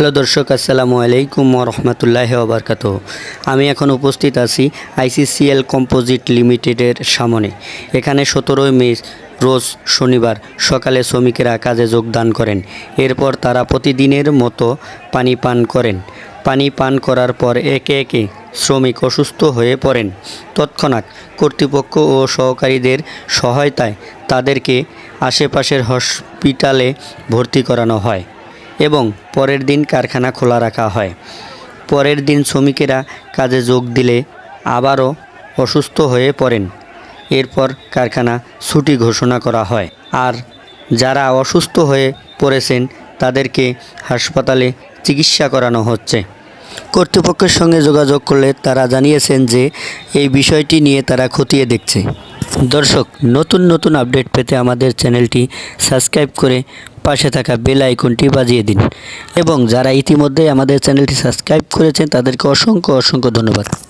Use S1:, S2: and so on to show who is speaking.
S1: Hello দর্শক, আসসালামু আলাইকুম রহমতুল্লাহ ওবরকাত আমি এখন উপস্থিত আছি আইসিসিএল কম্পোজিট লিমিটেডের সামনে। এখানে সতেরোই মে, রোজ শনিবার সকালে শ্রমিকেরা কাজে যোগদান করেন। এরপর তারা প্রতিদিনের মতো পানি পান করেন। পানি পান করার পর একে একে শ্রমিক অসুস্থ হয়ে পড়েন। তৎক্ষণাৎ কর্তৃপক্ষ ও সহকারীদের সহায়তায় তাদেরকে আশেপাশের হসপিটালে ভর্তি করানো হয়। এবং পরের দিন কারখানা খোলা রাখা হয়। পরের দিন শ্রমিকেরা কাজে যোগ দিলে আবারও অসুস্থ হয়ে পড়েন। এরপর কারখানা ছুটি ঘোষণা করা হয়। আর যারা অসুস্থ হয়ে পড়েছেন, তাদেরকে হাসপাতালে চিকিৎসা করানো হচ্ছে। কর্তৃপক্ষের সঙ্গে যোগাযোগ করলে তারা জানিয়েছেন যে, এই বিষয়টি নিয়ে তারা খতিয়ে দেখছে। দর্শক, নতুন নতুন আপডেট পেতে আমাদের চ্যানেলটি সাবস্ক্রাইব করে পাশে থাকা বেল আইকনটি বাজিয়ে দিন। এবং যারা ইতিমধ্যেই আমাদের চ্যানেলটি সাবস্ক্রাইব করেছেন, তাদেরকে অসংখ্য অসংখ্য ধন্যবাদ।